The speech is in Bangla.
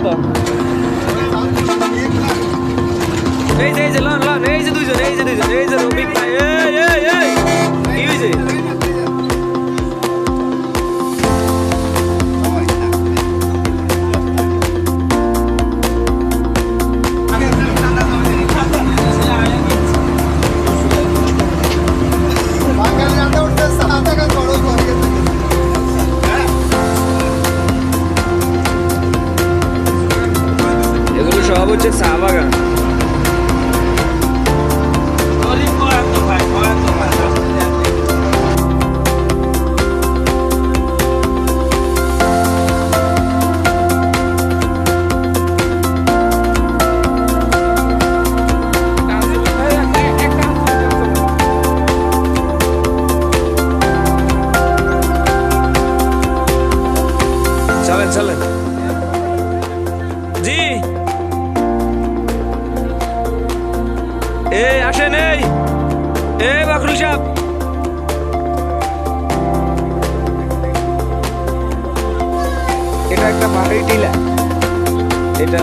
কত এই যে এই যে লন হচ্ছে চা বাগান চলেন চলেন। সাহেব এটা একটা পাহাড়ি টিলা এটা